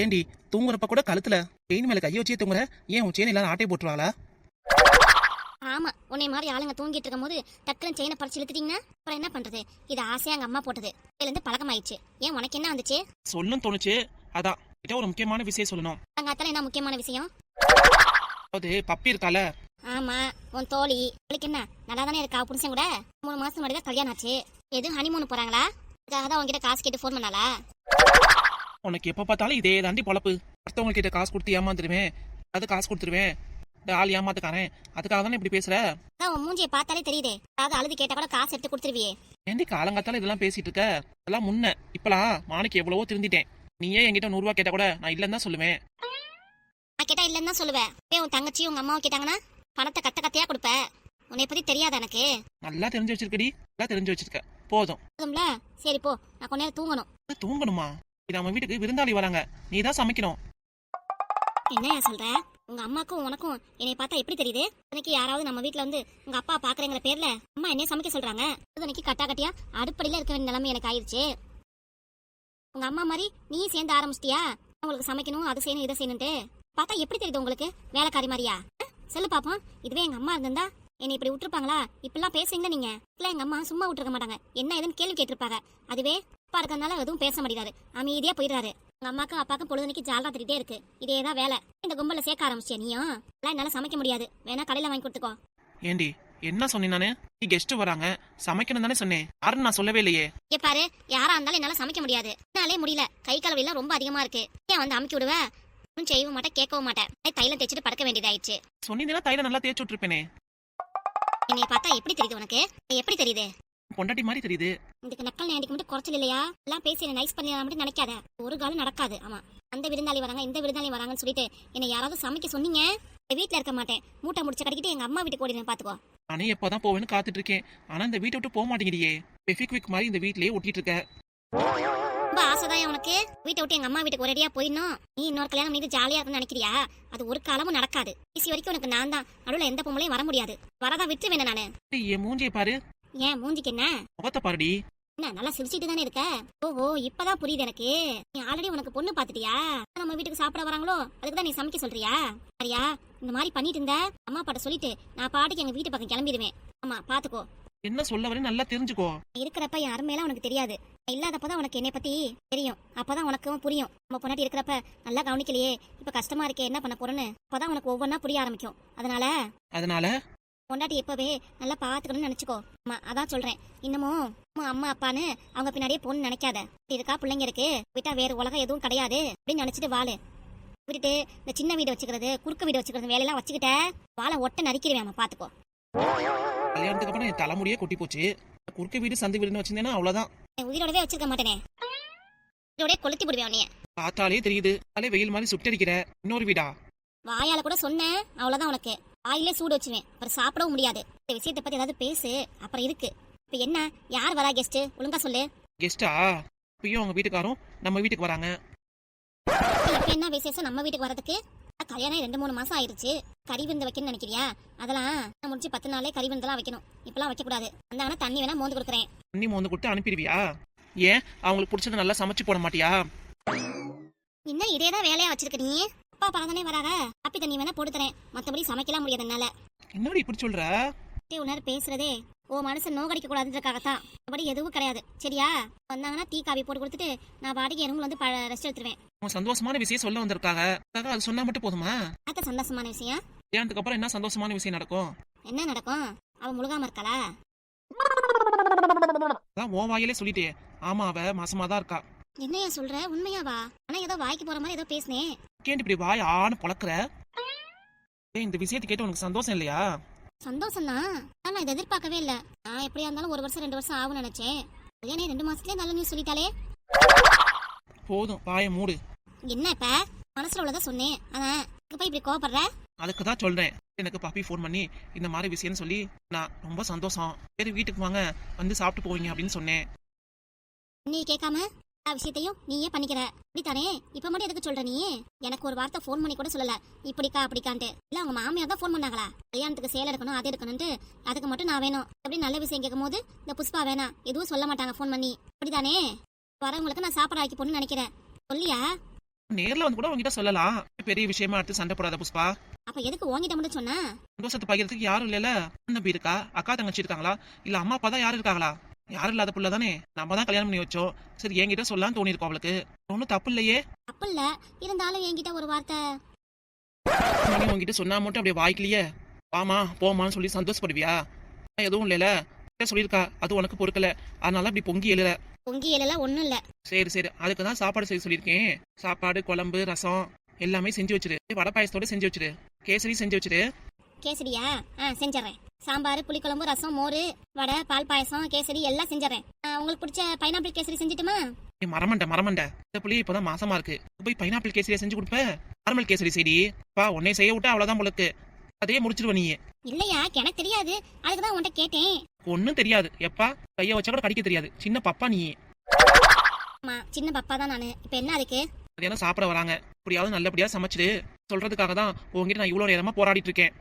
ஏண்டி தூங்குறப்ப கூட கழுத்துல செயின் மேல கைய வச்சே தூங்குற? ஏன் உன் செயின் எல்லாரும் ஆட்டை போட்டுருவாங்களா ஆமா உன்னை மாதிரி ஆளுங்க தூங்கிட்டு இருக்கும்போது டக்குனு செயினை பறிச்சு இழுத்துட்டீங்கன்னா அப்புறம் என்ன பண்றது? இது ஆசையா எங்க அம்மா போட்டது. இதுல இருந்து பழக்கமாயிடுச்சு. ஏன் உனக்கு என்ன வந்துச்சு? சொல்லணும் தோணுச்சு. அதான் கிட்ட ஒரு முக்கியமான விஷயம் சொல்லணும். அங்காத்தால என்ன முக்கியமான விஷயம்? அது பப்பி இருக்கால? ஆமா உன் தோழி. அவளுக்கு என்ன நல்லா தானே இருக்கா புருஷன் கூட? மூணு மாசம் முன்னாடி தான் கல்யாணம் ஆச்சு. எதுவும் ஹனிமூன் போறாங்களா? அதுக்காக தான் உங்ககிட்ட காசு கேட்டு ஃபோன் பண்ணாளா? உனக்கு எப்ப பார்த்தாலும் இதே தாண்டி பொழப்பு. அடுத்தவங்க கிட்ட காசு கொடுத்து ஏமாந்துருவேன். அது காசு கொடுத்துருவேன். ஆள் ஏமாத்துக்காரன். அதுக்காக தானே இப்படி பேசுற? உன் மூஞ்சியை பார்த்தாலே தெரியுதே. அதாவது அழுது கேட்டா கூட காசு எடுத்து கொடுத்துருவியே. ஏண்டி காலங்காத்தால இதெல்லாம் பேசிட்டு இருக்க? அதெல்லாம் முன்ன. இப்பலாம் மாணிக்கு எவ்வளவோ திருந்திட்டேன். நீயே என்கிட்ட நூறு ரூபா கேட்டா கூட நான் இல்லைன்னு தான் சொல்லுவேன். நான் கேட்டா இல்லைன்னு தான் சொல்லுவேன். ஏன் உன் தங்கச்சி உங்க அம்மாவும் கேட்டாங்கன்னா பணத்தை கத்த கத்தையா கொடுப்ப? உன்னை பத்தி தெரியாத எனக்கு? நல்லா தெரிஞ்சு வச்சிருக்கடி. நல்லா தெரிஞ்சு வச்சிருக்க. போதும். போதும்ல? சரி போ. நான் கொஞ்ச நேரம் தூங்கணும். தூங்கணுமா? இது அவன் வீட்டுக்கு விருந்தாளி வராங்க. நீ தான் சமைக்கணும். என்ன சொல்ற? உங்க அம்மாக்கும் உனக்கும் என்னை பார்த்தா எப்படி தெரியுது? இன்னைக்கு யாராவது நம்ம வீட்டுல வந்து உங்க அப்பா பாக்குறேங்கிற பேர்ல அம்மா என்ன சமைக்க சொல்றாங்க? இன்னைக்கு கட்டா கட்டியா அடுப்படியில இருக்க வேண்டிய நிலைமை எனக்கு ஆயிடுச்சு உங்க அம்மா மாதிரி நீ சேர்ந்து ஆரம்பிச்சிட்டியா? உங்களுக்கு சமைக்கணும் அது செய்யணும் இதை செய்யணும்ட்டு பார்த்தா எப்படி தெரியுது உங்களுக்கு? வேலைக்காரி மாதிரியா? சொல்லு பாப்போம். இதுவே எங்க அம்மா இருந்திருந்தா என்னை இப்படி விட்டுருப்பாங்களா? இப்படிலாம் பேசுறீங்களா நீங்க? இல்ல எங்க அம்மா சும்மா விட்டுருக்க மாட்டாங்க. என்ன ஏதுன்னு கேள்வி கேட்டிருப்பாங்க. அதுவே அப்பா இருக்கறதுனால எதுவும் பேச மாட்டேறாரு அமைதியா போயிடுறாரு. உங்க அம்மாக்கும் அப்பாக்கும் பொழுதுனைக்கு ஜாலா திட்டே இருக்கு. இதே தான் வேலை. இந்த கும்பல சேர்க்க ஆரம்பிச்சியா நீயும்? எல்லாம் என்னால சமைக்க முடியாது. வேணா கடையில வாங்கி கொடுத்துக்கோ. ஏண்டி என்ன சொன்னேன் நானு? நீ கெஸ்ட் வராங்க. சமைக்கணும் தானே சொன்னேன். யாருன்னு நான் சொல்லவே இல்லையே. ஏ பாரு யாரா இருந்தாலும் என்னால சமைக்க முடியாது. என்னாலே முடியல. கை கால் வலிலாம் ரொம்ப அதிகமா இருக்கு. ஏன் வந்து அமுக்கி விடுவ? ஒன்றும் செய்யவும் மாட்டேன் கேட்கவும் மாட்டேன். தைலம் தேய்ச்சிட்டு படுக்க வேண்டியதாயிடுச்சு. சொன்னீங்கன்னா தைல நல்லா தேய்ச்சி விட்டுருப்பேனே. என்னைய பார்த்தா எப்படி தெரியுது உனக்கு? எப்படி தெரியுது? பொண்டாட்டி மாதிரி தெரியுது. இதுக்கு நக்கல் நேண்டிக்கு மட்டும் குறைச்சல் இல்லையா? எல்லாம் பேசி என்ன நைஸ் பண்ணி மட்டும் நினைக்காத. ஒரு காலம் நடக்காது. ஆமா. அந்த விருந்தாளி வராங்க இந்த விருந்தாளி வராங்கன்னு சொல்லிட்டு என்னை யாராவது சமைக்க சொன்னீங்க? வீட்ல இருக்க மாட்டேன். மூட்டை முடிச்ச கட்டிக்கிட்டு எங்க அம்மா வீட்டுக்கு ஓடினு பாத்துக்கோ. நானே எப்போதான் போவேன்னு காத்துட்டு இருக்கேன். ஆனா இந்த வீட்டை விட்டு போக மாட்டேங்கிறியே. பெஃபிக்விக் மாதிரி இந்த வீட்லயே ஒட்டிட்டு இருக்க. ரொம்ப ஆசைதான் உனக்கு? வீட்டை விட்டு எங்க அம்மா வீட்டுக்கு ஒரேடியா போயிடணும். நீ இன்னொரு கல்யாணம் மீது ஜாலியா இருக்குன்னு நினைக்கிறியா? அது ஒரு காலமும் நடக்காது. கடைசி வரைக்கும் உனக்கு நான் தான். நடுவுல எந்த பொம்பளையும் வர முடியாது. வரதான் விட்டு வேணே நானு என் மூஞ்சியை பாரு. ஏன் மூஞ்சிக்கு என்ன? முகத்தை பாருடி. என்ன நல்லா சிரிச்சிட்டு தானே இருக்க? ஓஹோ இப்பதான் புரியுது எனக்கு. நீ ஆல்ரெடி உனக்கு பொண்ணு பாத்துட்டியா நம்ம வீட்டுக்கு சாப்பிட வராங்களோ? அதுக்கு தான் நீ சமைக்க சொல்றியா? சரியா? இந்த மாதிரி பண்ணிட்டு இருந்த அம்மா பாட்ட சொல்லிட்டு நான் பாட்டுக்கு எங்க வீட்டு பக்கம் கிளம்பிடுவேன். ஆமா பாத்துக்கோ. என்ன சொல்ல வரேன்னு நல்லா தெரிஞ்சுக்கோ. இருக்கிறப்ப என் அருமையெல்லாம் உனக்கு தெரியாது. இல்லாதப்பதான் உனக்கு என்னை பத்தி தெரியும். அப்பதான் உனக்கும் புரியும். நம்ம பொண்டாட்டி இருக்கிறப்ப நல்லா கவனிக்கலையே. இப்ப கஷ்டமா இருக்கே என்ன பண்ண போறேன்னு? அப்பதான் உனக்கு ஒவ்வொன்றா புரிய ஆரம்பிக்கும். அதனால? அதனால? பொண்டாட்டி எப்பவே நல்லா பாத்துக்கணும்னு நினைச்சுக்கோ. அம்மா அதான் சொல்றேன். இன்னமும் அம்மா அம்மா அப்பான்னு அவங்க பின்னாடியே பொண்ணு நினைக்காத. இருக்கா பிள்ளைங்க இருக்கு. விட்டா வேற உலகம் எதுவும் கிடையாது. அப்படின்னு நினைச்சிட்டு வாழு. விட்டுட்டு இந்த சின்ன வீடு வச்சுக்கிறது குறுக்க வீடு வச்சுக்கிறது வேலையெல்லாம் வச்சுக்கிட்ட வாழை ஒட்ட நறுக்கிடுவேன் அம்மா பாத்துக்கோ கல்யாணத்துக்கு அப்புறம் என் தலைமுடியே கொட்டி போச்சு. குறுக்க வீடு சந்து வீடுன்னு வச்சிருந்தேன்னா அவ்வளவுதான். என் உயிரோடவே வச்சிருக்க மாட்டேனே. உயிரோடவே கொளுத்தி விடுவேன் உன்னைய பார்த்தாலே தெரியுது. அதே வெயில் மாதிரி சுட்டடிக்கிற. இன்னொரு வீடா? வாயால கூட சொன்னேன். அவ்வளவுதான் உனக்கு. வாயிலே சூடு வச்சுவேன் அப்புறம் சாப்பிடவும் முடியாது. இந்த விஷயத்தை பத்தி ஏதாவது பேசு. அப்புறம் இருக்கு. இப்ப என்ன? யார் வரா கெஸ்ட் ஒழுங்கா சொல்லு. கெஸ்டா இப்பயும் அவங்க வீட்டுக்காரும் நம்ம வீட்டுக்கு வராங்க. இப்ப என்ன விசேஷம் நம்ம வீட்டுக்கு வரதுக்கு கல்யாணம் ரெண்டு மூணு மாசம் ஆயிருச்சு. கறி விருந்து வைக்கணும்னு நினைக்கிறியா? அதெல்லாம் நான் முடிச்சு பத்து நாளே கறி விருந்தெல்லாம் வைக்கணும். இப்பெல்லாம் வைக்க கூடாது. வந்தாங்கன்னா தண்ணி வேணா மோந்து கொடுக்குறேன். தண்ணி மோந்து கொடுத்து அனுப்பிடுவியா? ஏன்? அவங்களுக்கு பிடிச்சத நல்லா சமைச்சு போட மாட்டியா? இன்னும் இதே தான் வேலையா வச்சிருக்க நீ? அப்பா பறந்தானே வராக. காப்பி தண்ணி வேணா போட்டு தரேன். மத்தபடி சமைக்கலாம் முடியாது என்னால என்னடி இப்படி சொல்ற? உணர் பேசுறதே. ஓ மனசு நோகடிக்க கூடாதுன்றக்காகத்தான் மற்றபடி எதுவும் கிடையாது. சரியா? வந்தாங்கன்னா டீ காபி போட்டு கொடுத்துட்டு நான் என் ரூம்ல வந்து ரெஸ்ட் எடுத்துருவேன். உன் சந்தோஷமான விஷயம் சொல்ல வந்திருக்காங்க அது சொன்னா மட்டும் போதுமா? அத்த சந்தோஷமான விஷயம்? கல்யாணத்துக்கு அப்புறம் என்ன சந்தோஷமான விஷயம் நடக்கும்? என்ன நடக்கும்? அவ முழுகாம இருக்காளா? அதான் உன் வாயிலே சொல்லிட்டே. ஆமா அவ மாசமா தான் இருக்கா. என்னையா சொல்ற? உண்மையாவா ஆனா ஏதோ வாய்க்கு போற மாதிரி ஏதோ பேசினேன் கேட்டு இப்படி வாய் ஆன்னு பொழக்கிற ஏய் இந்த விஷயத்தை கேட்டு உனக்கு சந்தோஷம் இல்லையா? சந்தோஷம் தான் ஆனா இதை எதிர்பார்க்கவே இல்ல. நான் எப்படியா இருந்தாலும் ஒரு வருஷம் ரெண்டு வருஷம் ஆகும்னு நினைச்சேன். கல்யாணம் ரெண்டு மாசத்துலயே நல்ல நியூஸ் சொல்லிட்டாலே போதும் வாயை மூடு. என்ன இப்ப? மனசுல உள்ளதா சொன்னேன். அதான் இப்ப இப்படி கோவப்படுற? அதுக்கு தான் சொல்றேன். எனக்கு பாப்பி ஃபோன் பண்ணி இந்த மாதிரி விஷயம்னு சொல்லி நான் ரொம்ப சந்தோஷம். சரி வீட்டுக்கு வாங்க. வந்து சாப்பிட்டு போவீங்க அப்படின்னு சொன்னேன். நீ கேட்காம? எல்லா விஷயத்தையும் நீயே பண்ணிக்கிற. அப்படித்தானே? இப்ப மட்டும் எதுக்கு சொல்ற நீ? எனக்கு ஒரு வார்த்தை ஃபோன் பண்ணி கூட சொல்லல. இப்படிக்கா அப்படிக்கான்ட்டு. இல்ல உங்க மாமியார் தான் ஃபோன் பண்ணாங்களா? கல்யாணத்துக்கு சேலை எடுக்கணும் அது எடுக்கணும்ட்டு அதுக்கு மட்டும் நான் வேணும். அப்படி நல்ல விஷயம் கேட்கும் போது இந்த புஷ்பா வேணாம். எதுவும் சொல்ல மாட்டாங்க ஃபோன் பண்ணி. அப்படிதானே வரவங்களுக்கு நான் சாப்பாடு ஆக்கி போன்னு நினைக்கிறேன். சொல்லியா? நேர்ல வந்து கூட உங்ககிட்ட சொல்லலாம். பெரிய விஷயமா எடுத்து சண்டை போடாத புஷ்பா. அப்ப எதுக்கு உன்கிட்ட மட்டும் சொன்ன? சந்தோஷத்தை பகிர்றதுக்கு யாரும் இல்லைல்ல? அண்ணன் இருக்கா? அக்கா தங்கச்சி இருக்காங்களா? இல்ல அம்மா அப்பா தான் யாரும் இருக்காங்களா? யாரும் இல்லாத புள்ள தானே? நம்ம தான் கல்யாணம் பண்ணி வச்சோம். சரி என்கிட்ட சொல்லலாம் தோணிருக்கோம் அவளுக்கு. ஒன்றும் தப்பு இல்லையே. அப்ப இல்ல. இருந்தாலும் என்கிட்ட ஒரு வார்த்தை. மணி உங்ககிட்ட சொன்னா மட்டும் அப்படியே வாய்க்கலையே வாமா போமான்னு சொல்லி சந்தோஷப்படுவியா? நான் எதுவும் இல்லைல. கிட்ட சொல்லியிருக்கா. அது உனக்கு பொறுக்கல. அதனால அப்படி பொங்கி எழுற பொங்கி எல்லாம் ஒண்ணும் இல்ல. சரி சரி. அதுக்கு தான் சாப்பாடு செய்ய சொல்லியிருக்கேன். சாப்பாடு குழம்பு ரசம் எல்லாமே செஞ்சு வச்சிரு. வடை பாயசத்தோட செஞ்சு வச்சிரு. கேசரி செஞ்சு வச்சிரு. கேசரியா? ஆ செஞ்சிடறேன் சாம்பார் புளிக்குழம்பு ரசம் மோர் வடை பால் பாயசம் கேசரி எல்லாம் செஞ்சிடறேன் உங்களுக்கு பிடிச்ச பைனாப்பிள் கேசரி செஞ்சுட்டுமா? மரமண்ட மரமண்ட இந்த புள்ளி இப்பதான் மாசமா இருக்கு. போய் பைனாப்பிள் கேசரியா செஞ்சு கொடுப்ப? நார்மல் கேசரி செய்டி. பா உன்னை செய்ய விட்டா அவ்வளவுதான் உங்களுக்கு அதே முடிச்சிருவ நீ இல்லையா? எனக்கு தெரியாது. அதுக்கு தான் உன்கிட்ட கேட்டேன். ஒன்னும் தெரியாது. எப்பா கைய வச்சா கூட கடிக்க தெரியாது. சின்ன பப்பா நீ ஆமா சின்ன பப்பா தான் நானு. இப்ப என்ன அதுக்கு? மதியானம் சாப்பிட வராங்க? எப்படியாவது நல்லபடியா சமைச்சிடு. சொல்றதுக்காக தான் உங்ககிட்ட நான் இவ்வளவு நேரமா போராடிட்டு இருக்கேன்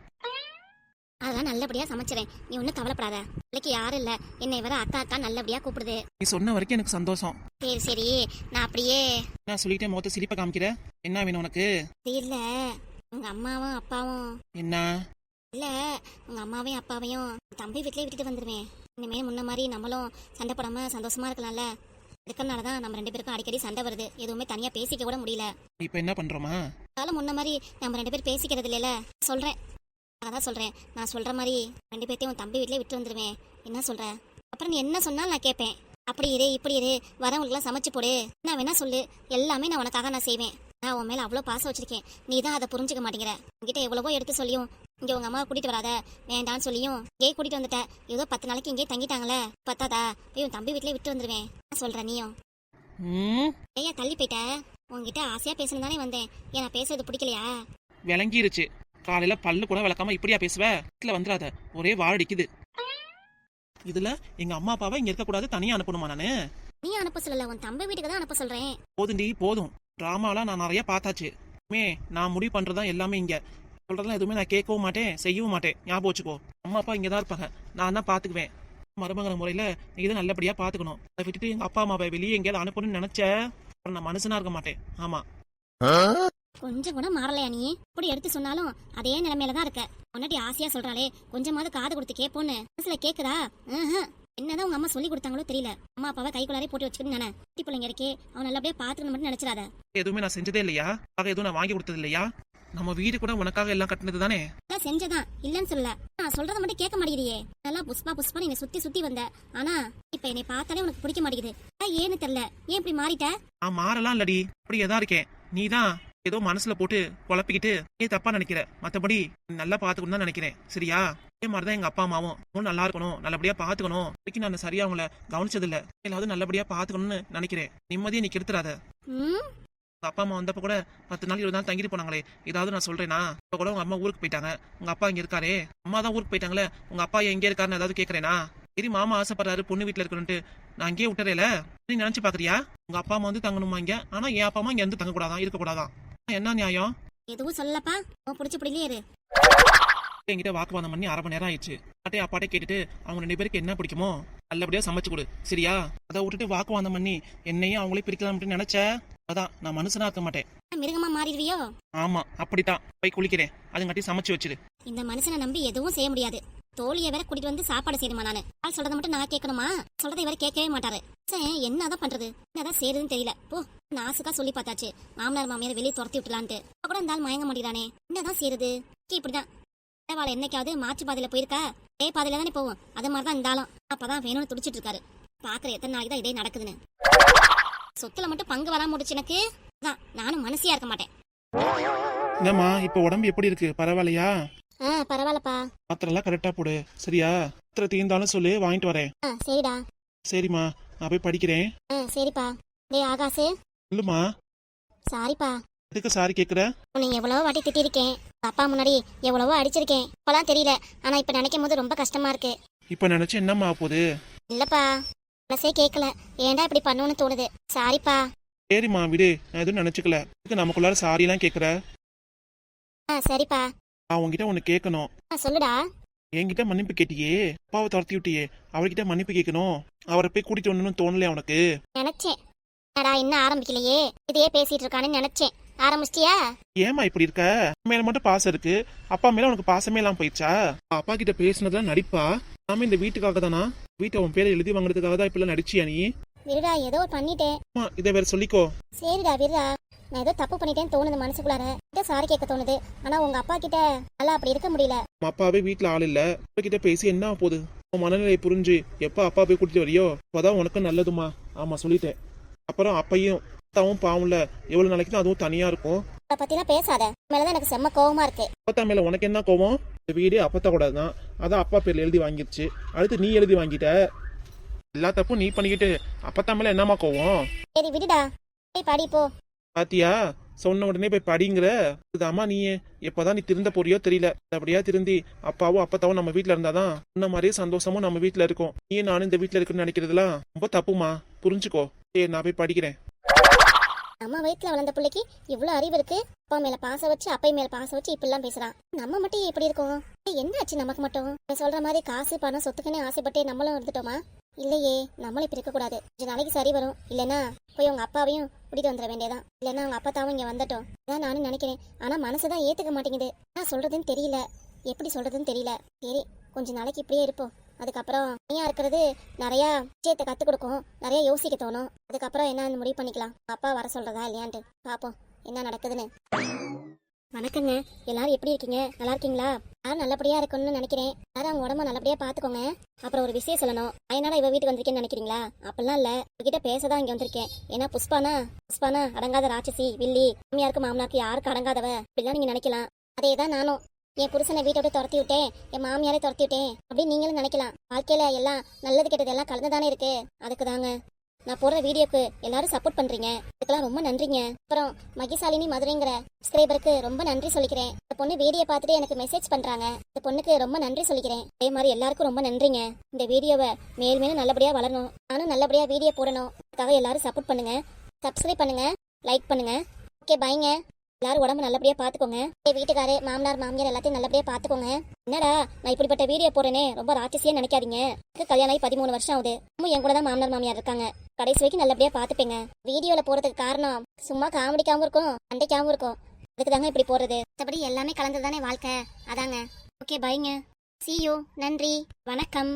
அதெல்லாம் நல்லபடியா சமைச்சிறேன் நீ ஒன்றும் கவலைப்படாத. பிள்ளைக்கு யாரும் இல்ல. என்னை வர அக்கா அக்கா நல்லபடியா கூப்பிடுது. நீ சொன்ன வரைக்கும் எனக்கு சந்தோஷம். சரி சரி. நான் அப்படியே நான் சொல்லிட்டேன் முகத்த சிரிப்பை காமிக்கிற? என்ன வேணும் உனக்கு? இல்ல உங்க அம்மாவும் அப்பாவும். என்ன? இல்ல. உங்க அம்மாவையும் அப்பாவையும். தம்பி வீட்லயே விட்டுட்டு வந்துருவேன். இனிமே முன்ன மாதிரி நம்மளும் சண்டை போடாம சந்தோஷமா இருக்கலாம்ல. இருக்கிறனால தான் நம்ம ரெண்டு பேருக்கும் அடிக்கடி சண்டை வருது. எதுவுமே தனியா பேசிக்க கூட முடியல. இப்ப என்ன பண்றோமா? அதனால முன்ன மாதிரி நம்ம ரெண்டு பேரும் பேசிக்கிறது இல்லைல்ல. சொல்றேன். அதான் சொல்றேன். நான் சொல்ற மாதிரி ரெண்டு பேர்த்தையும் உன் தம்பி வீட்லயே விட்டு வந்துருவேன். என்ன சொல்ற? அப்புறம் நீ என்ன சொன்னாலும் நான் கேட்பேன். அப்படி இரு இப்படி இரு. வரவங்களுக்குலாம் சமைச்சு போடு. நான் வேணா சொல்லு. எல்லாமே நான் உனக்காக நான் செய்வேன். நான் உன் மேல அவ்வளோ பாசம் வச்சிருக்கேன். நீ தான் அதை புரிஞ்சுக்க மாட்டேங்கிற. உன்கிட்ட எவ்வளவோ எடுத்து சொல்லியும் இங்க உங்க அம்மாவை கூட்டிட்டு வராத வேண்டான்னு சொல்லியும் இங்கே கூட்டிட்டு வந்துட்ட. ஏதோ பத்து நாளைக்கு இங்கே தங்கிட்டாங்களே பத்தாதா? உன் தம்பி வீட்லயே விட்டு வந்துருவேன். என்ன சொல்ற நீயும்? ஏயா தள்ளி போயிட்ட. உன்கிட்ட ஆசையா பேசணும் தானே வந்தேன். ஏன் நான் பேசுறது பிடிக்கலையா? விளங்கிருச்சு. காலையில பல்லு கூட விளக்காம இப்படியா பேசுவ? வீட்டுல வந்துடாத. ஒரே வாழடிக்குது இதுல எங்க அம்மா அப்பாவை இங்க இருக்க கூடாது தனியா அனுப்பணுமா நானு? நீ அனுப்ப சொல்லல உன் தம்பி வீட்டுக்கு தான் அனுப்ப சொல்றேன். போதுண்டி போதும். ட்ராமாலாம் நான் நிறைய பார்த்தாச்சு. மே நான் முடிவு பண்ணுறதா எல்லாமே இங்க. சொல்கிறதெல்லாம் எதுவுமே நான் கேட்கவும் மாட்டேன் செய்யவும் மாட்டேன். ஞாபகம் வச்சுக்கோ. அம்மா அப்பா இங்கே தான் இருப்பாங்க. நான் தான் பாத்துக்குவேன் மருமகன முறையில நீ இதை நல்லபடியா பாத்துக்கணும் அதை விட்டுட்டு எங்க அப்பா அம்மாவை வெளியே எங்கேயாவது அனுப்பணும்னு நினைச்ச அப்புறம் நான் மனுஷனா இருக்க மாட்டேன். ஆமா. கொஞ்சம் கூட மாறலையா நீ? இப்படி எடுத்து சொன்னாலும் அதே நிலைமையில தான் இருக்க. முன்னாடி ஆசையா சொல்றாளே கொஞ்சமாவது காது கொடுத்து கேப்போன்னு. மனசுல கேக்குதா? என்னதான் உங்க அம்மா சொல்லி கொடுத்தாங்களோ தெரியல. அம்மா அப்பாவை கைக்குள்ளாரே போட்டு வச்சுக்கிட்டு நானே குட்டி பிள்ளைங்க இருக்கே அவன் நல்லபடியா பாத்துக்கணும் மட்டும் நினைச்சிடாத. எதுவுமே நான் செஞ்சதே இல்லையா? ஆக எதுவும் நான் வாங்கி கொடுத்தது இல்லையா? நம்ம வீடு கூட உனக்காக எல்லாம் கட்டினது தானே? நான் செஞ்சதான். இல்லன்னு சொல்லல. நான் சொல்றத மட்டும் கேட்க மாட்டேங்கிறியே நல்லா புஷ்பா புஷ்பா என்னை சுத்தி சுத்தி வந்த. ஆனா இப்ப என்னை பார்த்தாலே உனக்கு பிடிக்க மாட்டேங்குது. ஏன்னு தெரியல. ஏன் இப்படி மாறிட்ட? நான் மாறலாம் இல்லடி அப்படியே தான் இருக்கேன். நீ தான் ஏதோ மனசுல போட்டு குழப்பிக்கிட்டு நீ தப்பா நினைக்கிற. மத்தபடி நல்லா பாத்துக்கணும் தான் நினைக்கிறேன். சரியா? அதே மாதிரிதான் எங்க அப்பா அம்மாவும். அவங்களும் நல்லா இருக்கணும். நல்லபடியா பாத்துக்கணும். வரைக்கும் நான் சரியா அவங்கள கவனிச்சது இல்ல எல்லாவது நல்லபடியா பாத்துக்கணும்னு நினைக்கிறேன். நிம்மதியை நீ கெடுத்துறாத அப்பா அம்மா வந்தப்ப கூட பத்து நாள் இருபது நாள் தங்கிட்டு போனாங்களே. ஏதாவது நான் சொல்றேனா? இப்ப கூட உங்க அம்மா ஊருக்கு போயிட்டாங்க. உங்க அப்பா இங்க இருக்காரே. அம்மா தான் ஊருக்கு போயிட்டாங்களே. உங்க அப்பா எங்க இருக்காருன்னு ஏதாவது கேக்குறேனா? சரி மாமா ஆசைப்படுறாரு. பொண்ணு வீட்டுல இருக்கணும்ட்டு நான் அங்கேயே விட்டுறேல. நீ நினைச்சு பாக்குறியா? உங்க அப்பா அம்மா வந்து தங்கணுமா இங்க? ஆனா என் அப்பா அம்மா இங்க இருந்து தங்க கூடாதான் இருக்க கூடாதான் என்ன நியாயம்? எதுவும் சொல்லலப்பா. உன் பிடிச்ச பிடிலே இரு. என்கிட்ட வாக்குவாதம் பண்ணி அரை மணி நேரம் ஆயிடுச்சு. அட்டே அப்பாட்டே கேட்டுட்டு அவங்க ரெண்டு பேருக்கு என்ன பிடிக்குமோ நல்லபடியா சமைச்சு கொடு. சரியா? அதை விட்டுட்டு வாக்குவாதம் பண்ணி என்னையும் அவங்களே பிரிக்கலாம்னு நினைச்ச? அதான் நான் மனுஷனா இருக்க மாட்டேன். மிருகமா மாறிடுவியோ? ஆமா அப்படித்தான். போய் குளிக்கிறேன். அதுங்காட்டி சமைச்சு வச்சிரு. இந்த மனுஷனை நம்பி எதுவும் செய்ய முடியாது. தோழிய வேற கூட்டிட்டு வந்து சாப்பாடு செய்யுமா நானு? ஆள் சொல்றதை மட்டும் நான் கேட்கணுமா? சொல்றதை இவர கேட்கவே மாட்டாரு. என்னதான் பண்றது? என்னதான் செய்யறதுன்னு தெரியல. போ நாசுக்கா சொல்லி பார்த்தாச்சு. மாமனார் மாமியார் வெளியே துரத்தி விட்டலான்ட்டு கூட இருந்தாலும் மயங்க முடியறானே என்னதான் செய்யறது? இப்படிதான். வாழை என்னைக்காவது மாற்று பாதையில போயிருக்கா? அதே பாதையில தானே போவோம். அது மாதிரிதான் இருந்தாலும் அப்பதான் வேணும்னு துடிச்சிட்டு இருக்காரு. பாக்குற எத்தனை நாளைக்கு தான் இதே நடக்குதுன்னு. சொத்துல மட்டும் பங்கு வராம முடிச்சு எனக்கு. நானும் மனசியா இருக்க மாட்டேன். என்னம்மா இப்ப உடம்பு எப்படி இருக்கு? பரவாயில்லையா? ஆ பரவாயில்லப்பா. மாத்திரெல்லாம் கரெக்டா போடு. சரியா? மாத்திரை தீர்ந்தாலும் சொல்லு வாங்கிட்டு வரேன். ஆ சரிடா. சரிம்மா நான் போய் படிக்கிறேன். ஆ சரிப்பா. டேய் ஆகாசு இல்லம்மா சாரிப்பா. எதுக்கு சாரி கேக்குற? உன்னை எவ்வளவோ வாட்டி திட்டிருக்கேன். அப்பா முன்னாடி எவ்வளவோ அடிச்சிருக்கேன். இப்பெல்லாம் தெரியல. ஆனா இப்ப நினைக்கும் போது ரொம்ப கஷ்டமா இருக்கு. இப்ப நினைச்சு என்னம்மா ஆகப் போகுது? இல்லப்பா. மனசே கேட்கல ஏன்டா இப்படி பண்ணுன்னு தோணுது. சாரிப்பா. சரிம்மா விடு. நான் எதுவும் நினைச்சுக்கல. இதுக்கு நமக்குள்ளார சாரி எல்லாம் கேக்குற? ஆ சரிப்பா. உன்கிட்ட ஒண்ணு கேட்கணும். சொல்லுடா. என்கிட்ட மன்னிப்பு கேட்டியே? அப்பாவை துரத்தி விட்டியே. அவர்கிட்ட மன்னிப்பு கேட்கணும். அவரை போய் கூட்டிட்டு வரணும்னு தோணலையா உனக்கு? நினைச்சேன். என்னடா இன்னும் ஆரம்பிக்கலையே. இதையே பேசிட்டு இருக்கான்னு நினைச்சேன். ஆரம்பிச்சிட்டியா? ஏமா இப்படி இருக்க? மேல மட்டும் பாசம் இருக்கு. அப்பா மேல உனக்கு பாசமே எல்லாம் போயிடுச்சா? அப்பா கிட்ட பேசுனதுலாம் நடிப்பா? நாம இந்த வீட்டுக்காக தானா? வீட்டை உன் பேரை எழுதி வாங்குறதுக்காக தான் இப்பெல்லாம் நடிச்சியா நீ? விடுடா ஏதோ பண்ணிட்டேன். அம்மா இதை வேற சொல்லிக்கோ. சரிடா விடுடா. நான் ஏதோ தப்பு பண்ணிட்டேன்னு தோணுது மனசுக்குள்ளார. கிட்ட சாரி கேட்க தோணுது. ஆனா உங்க அப்பா கிட்ட நல்லா அப்படி இருக்க முடியல. அப்பாவே வீட்ல ஆள் இல்ல. அப்பா கிட்ட பேசி என்ன போகுது? உன் மனநிலையை புரிஞ்சு எப்ப அப்பா போய் கூட்டிட்டு வரியோ அப்பதான் உனக்கு நல்லதுமா ஆமா சொல்லிட்டேன். அப்புறம் அப்பையும் அத்தாவும் பாவம்ல எவ்வளவு நாளைக்கு அதுவும் தனியா இருக்கும். அதை பத்திலாம் பேசாத. மேலதான் எனக்கு செம்ம கோவமா இருக்கு. அப்பத்தா மேல உனக்கு என்ன கோவம்? இந்த வீடே அப்பத்தா கூட தான் அதான் அப்பா பேர்ல எழுதி வாங்கிருச்சு. அடுத்து நீ எழுதி வாங்கிட்ட. எல்லா தப்பும் நீ பண்ணிக்கிட்டு அப்பத்தா மேல என்னமா கோவம்? சரி விடுடா. போய் படி போ. பாத்தியா? சொன்ன உடனே போய் படிங்கிற. அம்மா நீ. எப்பதான் நீ திருந்த போறியோ தெரியல. அப்படியா திருந்தி அப்பாவும் அப்பத்தாவும் நம்ம வீட்டுல இருந்தாதான் இந்த மாதிரியே சந்தோஷமும் நம்ம வீட்டுல இருக்கும். நீ நானும் இந்த வீட்டுல இருக்குன்னு நினைக்கிறதுலாம் ரொம்ப தப்புமா புரிஞ்சுக்கோ. ஏ நான் போய் படிக்கிறேன். நம்ம வயிற்றுல வளர்ந்த பிள்ளைக்கு இவ்வளவு அறிவு இருக்கு. அப்பா மேல பாச வச்சு அப்பை மேல பாசம் வச்சு இப்படிலாம் பேசுறான். நம்ம மட்டும் எப்படி இருக்கோம்? என்ன ஆச்சு நமக்கு மட்டும்? சொல்ற மாதிரி காசு பணம் சொத்துக்குன்னு ஆசைப்பட்டு நம்மளும் இருந்துட்டோமா? இல்லையே நம்மளும் இப்படி இருக்கக்கூடாது கொஞ்ச நாளைக்கு சரி வரும். இல்லைன்னா போய் உங்க அப்பாவையும் கூட்டிட்டு வந்துட வேண்டியதான் இல்லைனா உங்க அப்பா தாவும் இங்க வந்துட்டோம். அதான் நானும் நினைக்கிறேன். ஆனா மனசுதான் ஏத்துக்க மாட்டேங்குது. நான் சொல்றதுன்னு தெரியல. எப்படி சொல்றதுன்னு தெரியல. சரி கொஞ்ச நாளைக்கு இப்படியே இருப்போம். அதுக்கப்புறம் தனியா இருக்கிறது நிறைய விஷயத்தை கத்து கொடுக்கும். நிறைய யோசிக்க தோணும். அதுக்கப்புறம் என்னன்னு முடிவு பண்ணிக்கலாம். அப்பா வர சொல்றதா இல்லையான்ட்டு. பாப்போம் என்ன நடக்குதுன்னு. வணக்கங்க. எல்லாரும் எப்படி இருக்கீங்க? நல்லா இருக்கீங்களா? யாரும் நல்லபடியா இருக்கணும்னு நினைக்கிறேன்? எல்லாரும் அவங்க உடம்ப நல்லபடியா பாத்துக்கோங்க. அப்புறம் ஒரு விஷயம் சொல்லணும். அதனால இவ வீட்டுக்கு வந்திருக்கேன்னு நினைக்கிறீங்களா? அப்படிலாம் இல்ல. உங்ககிட்ட பேசதான் இங்க வந்திருக்கேன். ஏன்னா புஷ்பானா? புஷ்பானா அடங்காத ராட்சசி வில்லி மாமியாருக்கு மாமனாருக்கு யாருக்கு அடங்காதவ? இப்படிலாம் நீங்க நினைக்கலாம். அதே தான் நானும். என் புருஷனை வீட்டை விட்டு துரத்தி விட்டேன். என் மாமியாரே துரத்தி விட்டேன். அப்படின்னு நீங்களும் நினைக்கலாம். வாழ்க்கையில எல்லாம் நல்லது கெட்டது எல்லாம் கலந்துதானே இருக்கு. அதுக்கு தாங்க நான் போடுற வீடியோக்கு எல்லாரும் சப்போர்ட் பண்றீங்க. இதுக்கெல்லாம் ரொம்ப நன்றிங்க. அப்புறம் மகிசாலினி மதுரைங்கிற சப்ஸ்கிரைபருக்கு ரொம்ப நன்றி சொல்லிக்கிறேன். இந்த பொண்ணு வீடியோ பார்த்துட்டு எனக்கு மெசேஜ் பண்றாங்க. இந்த பொண்ணுக்கு ரொம்ப நன்றி சொல்லிக்கிறேன். அதே மாதிரி எல்லாருக்கும் ரொம்ப நன்றிங்க. இந்த வீடியோவை மேல் மேலும் நல்லபடியா வளரணும். நானும் நல்லபடியா வீடியோ போடணும். அதுக்காக எல்லாரும் சப்போர்ட் பண்ணுங்க. சப்ஸ்கிரைப் பண்ணுங்க. லைக் பண்ணுங்க. ஓகே பாய்ங்க எல்லாரும் உடம்பு நல்லபடியா பாத்துக்கோங்க என் வீட்டுக்காரு மாமனார் மாமியார் எல்லாத்தையும் நல்லபடியா பாத்துக்கோங்க என்னடா நான் இப்படிப்பட்ட வீடியோ போறேனே ரொம்ப ராட்சசியா நினைக்காதீங்க. கல்யாணம் ஆகி பதிமூணு வருஷம் ஆகுது. என் கூட தான் மாமனார் மாமியார் இருக்காங்க. கடைசி வரைக்கும் நல்லபடியா பாத்துப்பேங்க வீடியோல போறதுக்கு காரணம் சும்மா காமெடிக்காகவும் இருக்கும் சண்டைக்காவும் இருக்கும். அதுக்கு தாங்க இப்படி போறது மற்றபடி எல்லாமே கலந்தது தானே வாழ்க்கை. அதாங்க. ஓகே பைங்க சி யூ நன்றி. வணக்கம்.